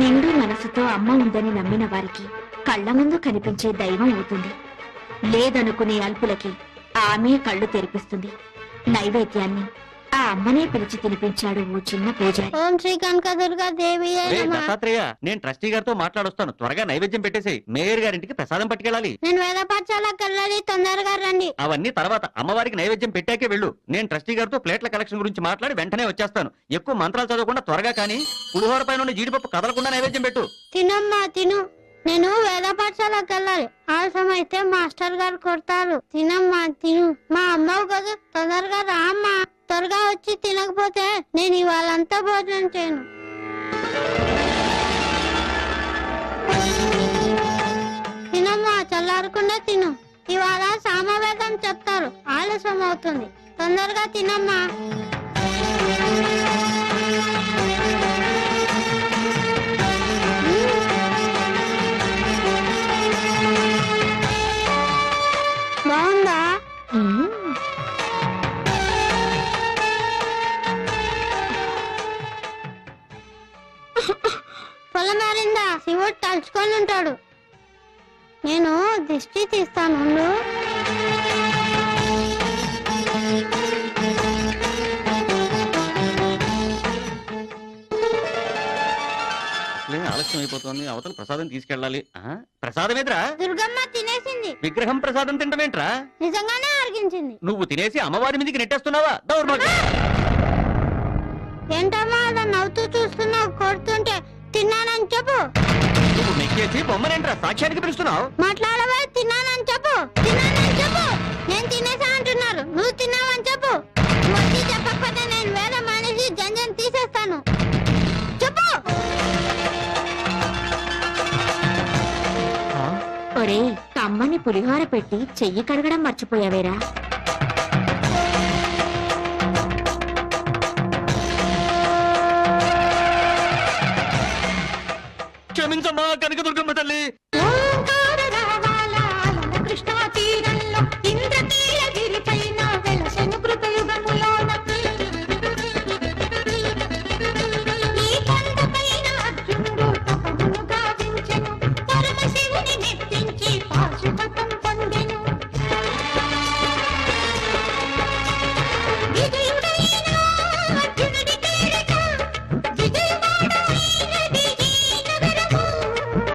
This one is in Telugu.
నిండు మనసుతో అమ్మ ఉందని నమ్మిన వారికి కళ్ళ ముందు కనిపించే దైవం అవుతుంది. లేదనుకునే అల్పులకి ఆమె కళ్ళు తెరిపిస్తుంది. నైవేద్యాన్ని ఆ అమ్మనే పిలిచి తినిపించాడు ఓ చిన్న పూజారి. ఓం శ్రీ కనకదుర్గా దేవి దత్తాత్రేయ నేను ట్రస్టీ గారితో మాట్లాడొస్తాను. త్వరగా నైవేద్యం పెట్టేసి మేయర్ గారింటికి ప్రసాదం పట్టుకెళ్ళాలి. నేను వెళ్ళాలి తొందరగా రండి అవన్నీ తర్వాత అమ్మవారికి నైవేద్యం పెట్టాకే వెళ్ళు. నేను ట్రస్టీ గారితో ప్లేట్ల కలెక్షన్ గురించి మాట్లాడి వెంటనే వచ్చేస్తాను. ఎక్కువ మంత్రాలు చదవకుండా త్వరగా కానీ పులిహోర పైన జీడిపప్పు కదలకుండా నైవేద్యం పెట్టు. తినమ్మా తిను. నేను వేద పాఠశాలకు వెళ్ళాలి. ఆలస్యం అయితే మాస్టర్ గారు కొడతారు. తినమ్మా తిను. మా అమ్మవు కదా తొందరగా రా అమ్మా త్వరగా వచ్చి తినకపోతే నేను ఇవాళంతా భోజనం చేయను. తినమ్మా చల్లారకుండా తిను. ఇవాళ సామవేదం చెప్తారు. ఆలస్యం అవుతుంది తొందరగా తినమ్మా. బాగుందా? పొలం మారిందా? శివుడు తలుచుకొని ఉంటాడు. నేను దిష్టి తీస్తాను ఆలస్యం అయిపోతుంది. అవతల ప్రసాదం తీసుకెళ్ళాలి. ఆ? ప్రసాదం ఎదురా దుర్గమ్మ తినేసింది. విగ్రహం ప్రసాదం తింటమేంట్రా? నిజంగానే అరిగించింది. నువ్వు తినేసి అమ్మవారి మీదకి నెట్టేస్తున్నావా? దౌర్భాగ్యం. ఏంటమ్మా అలా నవ్వుతూ చూస్తున్నావు కొడుతుంటే? నెక్కేసి బొమ్మనేంట్రా సాక్ష్యానికి పిలుస్తున్నావు? మాట్లాడవా? తిన్నానని చెప్పు. తిన్నానని చెప్పు. నేను తినేసా అంటున్నారు. నువ్వు తిన్నావని చెప్పు. నువ్వు వచ్చి చెప్పకపోతే నేను వేరే మనిషి జంజన్ తీసేస్తాను. చెప్పు. ఒరేయ్ కమ్మని పులిహోర పెట్టి చెయ్యి కడగడం మర్చిపోయావేరా? క్షమించమ్మా కనకదుర్గమ్మ తల్లి. పరమశివుని నెత్తించి